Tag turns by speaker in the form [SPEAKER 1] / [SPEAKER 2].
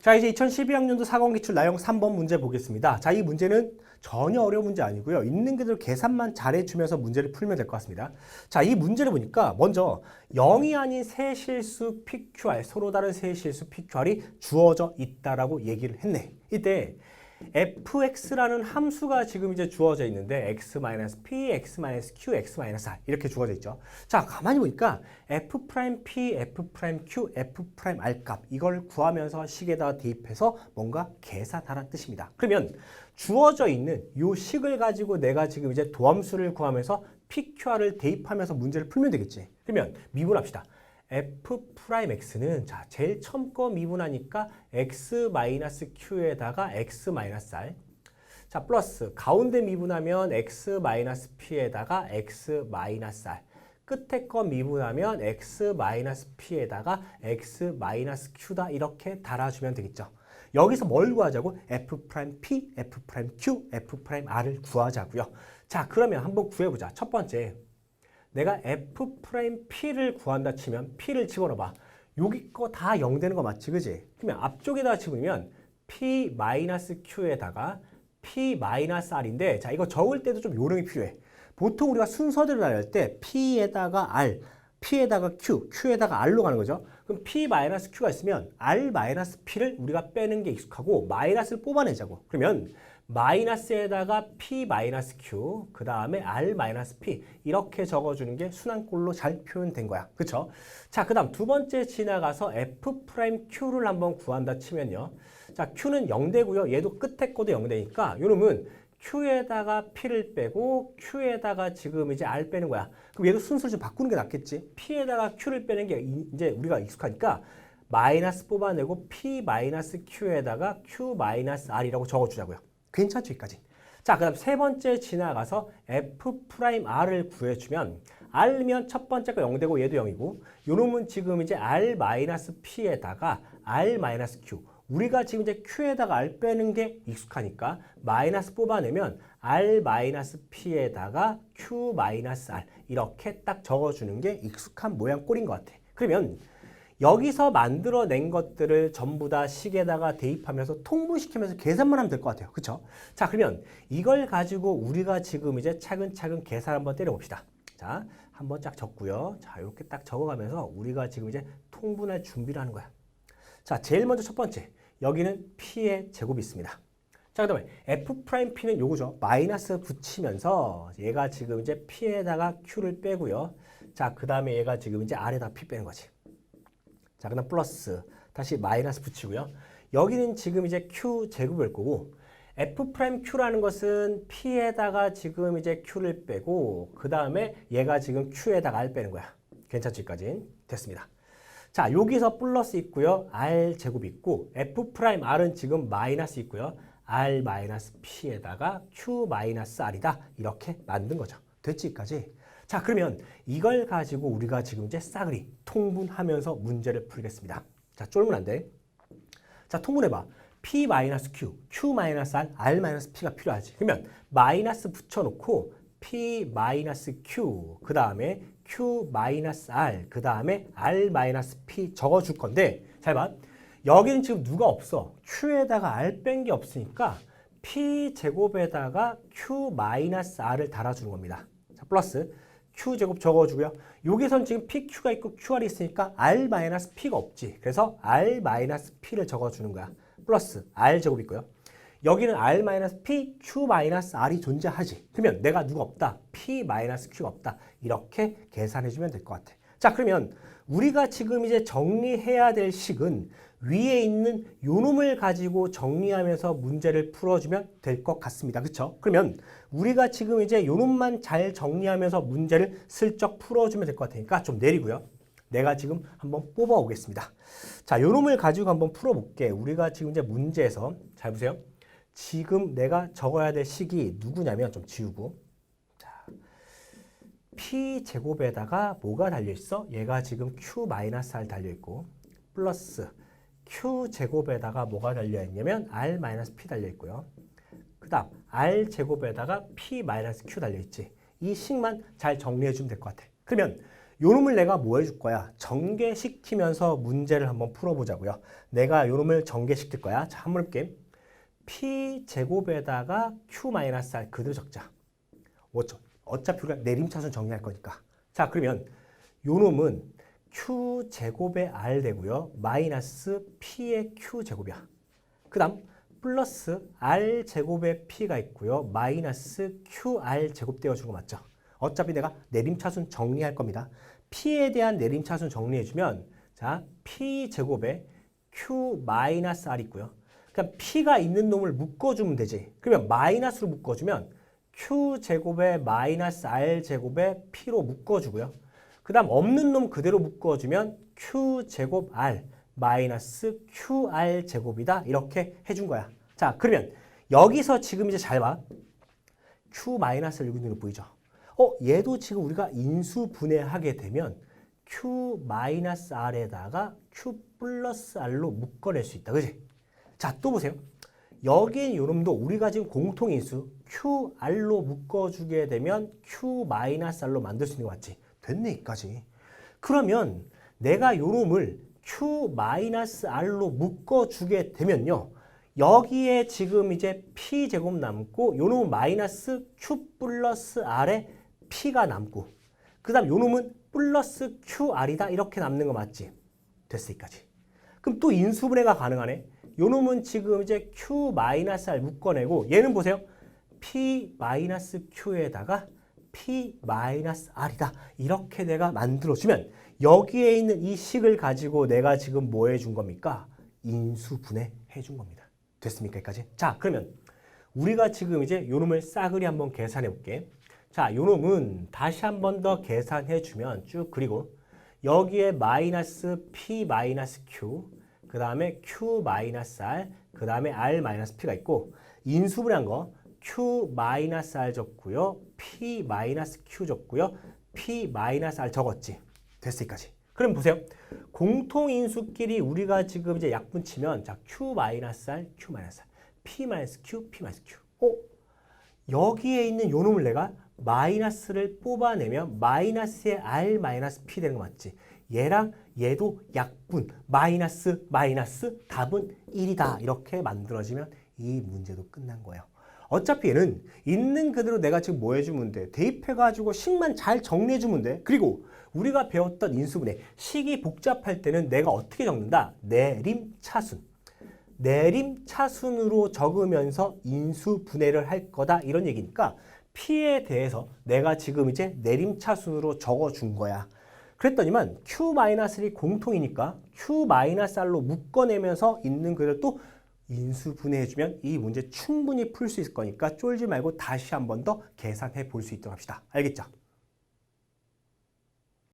[SPEAKER 1] 자, 이제 2012학년도 사관기출 나형 3번 문제 보겠습니다. 자, 이 문제는 전혀 어려운 문제 아니고요. 있는 그대로 계산만 잘해주면서 문제를 풀면 될 것 같습니다. 자, 이 문제를 보니까 먼저 0이 아닌 세 실수 PQR, 서로 다른 세 실수 PQR이 주어져 있다라고 얘기를 했네. 이때 fx라는 함수가 지금 이제 주어져 있는데 x-p, x-q, x-r 이렇게 주어져 있죠. 자, 가만히 보니까 f'p, f'q, f'r 값 이걸 구하면서 식에다가 대입해서 뭔가 계산하라는 뜻입니다. 그러면 주어져 있는 요 식을 가지고 내가 지금 이제 도함수를 구하면서 pqr을 대입하면서 문제를 풀면 되겠지. 그러면 미분합시다. F'x는 자 제일 처음 거 미분하니까 x-q에다가 x-r 자 플러스 가운데 미분하면 x-p에다가 x-r 끝에 거 미분하면 x-p에다가 x-q다 이렇게 달아주면 되겠죠. 여기서 뭘 구하자고? f'p, f'q, f'r을 구하자고요. 자 그러면 한번 구해보자. 첫 번째 내가 f'p를 구한다 치면 p를 집어넣어봐. 여기 거 다 0 되는 거 맞지, 그지? 그러면 앞쪽에다가 집으면 p-q에다가 p-r인데 자 이거 적을 때도 좀 요령이 필요해. 보통 우리가 순서대로 나열 때 p에다가 r, p에다가 q, q에다가 r로 가는 거죠. 그럼 p-q가 있으면 r-p를 우리가 빼는 게 익숙하고 마이너스를 뽑아내자고. 그러면 마이너스에다가 p-q 그 다음에 r-p 이렇게 적어주는 게 순환꼴로 잘 표현된 거야. 그쵸? 자, 그 다음 두 번째 지나가서 f'q를 한번 구한다 치면요. 자, q는 0되고요. 얘도 끝에 거도 0되니까 요놈은 q에다가 p를 빼고 q에다가 지금 이제 r 빼는 거야. 그럼 얘도 순서를 좀 바꾸는 게 낫겠지. p에다가 q를 빼는 게 이제 우리가 익숙하니까 마이너스 뽑아내고 p-q에다가 q-r이라고 적어주자고요. 괜찮죠, 여기까지. 자, 그 다음 세 번째 지나가서 f'r을 구해주면 r면 첫 번째 거 0되고 얘도 0이고 요놈은 지금 이제 r-p에다가 r-q 우리가 지금 이제 q에다가 r 빼는 게 익숙하니까 마이너스 뽑아내면 r-p에다가 q-r 이렇게 딱 적어주는 게 익숙한 모양 꼴인 것 같아. 그러면 여기서 만들어낸 것들을 전부 다 식에다가 대입하면서 통분시키면서 계산만 하면 될 것 같아요. 그쵸? 자, 그러면 이걸 가지고 우리가 지금 이제 차근차근 계산 한번 때려봅시다. 자, 한번 쫙 적고요. 자, 이렇게 딱 적어가면서 우리가 지금 이제 통분할 준비를 하는 거야. 자, 제일 먼저 첫 번째. 여기는 P의 제곱이 있습니다. 자, 그 다음에 F'P는 요거죠. 마이너스 붙이면서 얘가 지금 이제 P에다가 Q를 빼고요. 자, 그 다음에 얘가 지금 이제 R에다 P 빼는 거지. 자, 그 다음 플러스 다시 마이너스 붙이고요. 여기는 지금 이제 q 제곱일 거고 f 프라임 q라는 것은 p에다가 지금 이제 q를 빼고 그 다음에 얘가 지금 q에다가 r 빼는 거야. 괜찮지까지 됐습니다. 자, 여기서 플러스 있고요. r 제곱 있고 f 프라임 r은 지금 마이너스 있고요. r 마이너스 p에다가 q 마이너스 r이다. 이렇게 만든 거죠. 됐지까지. 자, 그러면 이걸 가지고 우리가 지금 이제 싸그리 통분하면서 문제를 풀겠습니다. 자, 쫄면 안 돼. 자, 통분해봐. P-Q, Q-R, R-P가 필요하지. 그러면 마이너스 붙여놓고 P-Q, 그 다음에 Q-R, 그 다음에 R-P 적어줄 건데 잘 봐. 여기는 지금 누가 없어. Q에다가 R 뺀 게 없으니까 P-제곱에다가 Q-R을 달아주는 겁니다. 자, 플러스 Q제곱 적어주고요. 여기선 지금 PQ가 있고 QR이 있으니까 R-P가 없지. 그래서 R-P를 적어주는 거야. 플러스 R제곱 있고요. 여기는 R-P, Q-R이 존재하지. 그러면 내가 누가 없다? P-Q가 없다. 이렇게 계산해주면 될 것 같아. 자, 그러면 우리가 지금 이제 정리해야 될 식은 위에 있는 요놈을 가지고 정리하면서 문제를 풀어주면 될 것 같습니다. 그렇죠? 그러면 우리가 지금 이제 요놈만 잘 정리하면서 문제를 슬쩍 풀어주면 될 것 같으니까 좀 내리고요. 내가 지금 한번 뽑아 오겠습니다. 자, 요놈을 가지고 한번 풀어볼게. 우리가 지금 이제 문제에서 잘 보세요. 지금 내가 적어야 될 식이 누구냐면 좀 지우고 자, p 제곱에다가 뭐가 달려 있어? 얘가 지금 q-r 달려 있고 플러스 q 제곱에다가 뭐가 달려 있냐면 r-p 달려 있고요. 그 다음 r 제곱에다가 p-q 달려 있지. 이 식만 잘 정리해 주면 될 것 같아. 그러면 요 놈을 내가 뭐 해줄 거야? 전개시키면서 문제를 한번 풀어보자고요. 내가 요 놈을 전개시킬 거야. 자, 한번 볼게. p 제곱에다가 q 마이너스 r 그대로 적자. 어차- 어차피 우리가 내림차순 정리할 거니까. 자, 그러면 요 놈은 q 제곱의 r 되고요. 마이너스 p의 q 제곱이야. 그 다음 플러스 r 제곱의 p가 있고요. 마이너스 qr 제곱 되어준 거 맞죠? 어차피 내가 내림차순 정리할 겁니다. p에 대한 내림차순 정리해주면 자 p 제곱에 q 마이너스 r 있고요. 그러니까 p가 있는 놈을 묶어주면 되지. 그러면 마이너스로 묶어주면 q 제곱에 마이너스 r 제곱에 p로 묶어주고요. 그 다음 없는 놈 그대로 묶어주면 q 제곱 r 마이너스 qr 제곱이다 이렇게 해준 거야. 자 그러면 여기서 지금 이제 잘 봐. q 마이너스를 있는 거 보이죠? 어 얘도 지금 우리가 인수 분해하게 되면 q 마이너스 r에다가 q 플러스 r로 묶어낼 수 있다. 그지? 자 또 보세요. 여기엔 요놈도 우리가 지금 공통인수 QR로 묶어주게 되면 Q 마이너스 R로 만들 수 있는 거 맞지? 됐네 이까지. 그러면 내가 요놈을 Q 마이너스 R로 묶어주게 되면요. 여기에 지금 이제 P 제곱 남고 요놈은 마이너스 Q 플러스 R에 P가 남고 그 다음 요놈은 플러스 QR이다 이렇게 남는 거 맞지? 됐어 이까지. 그럼 또 인수분해가 가능하네. 요놈은 지금 이제 Q-R 묶어내고 얘는 보세요. P-Q에다가 P-R이다. 이렇게 내가 만들어주면 여기에 있는 이 식을 가지고 내가 지금 뭐 해준 겁니까? 인수분해 해준 겁니다. 됐습니까? 여기까지? 자, 그러면 우리가 지금 이제 요 놈을 싸그리 한번 계산해 볼게. 자, 요 놈은 다시 한 번 더 계산해 주면 쭉 그리고 여기에 마이너스 P 마이너스 Q 그 다음에 Q 마이너스 R 그 다음에 R 마이너스 P가 있고 인수분해한 거 Q 마이너스 적고요. P 마이너스 적고요. P 마이너스 적었지. 됐을까지. 그럼 보세요. 공통인수끼리 우리가 지금 이제 약분 치면 자 Q 마이너스 R Q 마이너스 R P 마이너스 Q P 마이너스 어? 여기에 있는 요 놈을 내가 마이너스를 뽑아내면 마이너스의 R 마이너스 P 되는 거 맞지? 얘랑 얘도 약분. 마이너스 마이너스 답은 1이다. 이렇게 만들어지면 이 문제도 끝난 거예요. 어차피 얘는 있는 그대로 내가 지금 뭐 해주면 돼? 대입해가지고 식만 잘 정리해주면 돼. 그리고 우리가 배웠던 인수분해 식이 복잡할 때는 내가 어떻게 적는다? 내림차순. 내림차순으로 적으면서 인수분해를 할 거다 이런 얘기니까 P에 대해서 내가 지금 이제 내림차순으로 적어준 거야. 그랬더니만 Q-1이 공통이니까 Q-R로 묶어내면서 있는 그대로 또 인수분해해주면 이 문제 충분히 풀 수 있을 거니까 쫄지 말고 다시 한 번 더 계산해 볼 수 있도록 합시다. 알겠죠?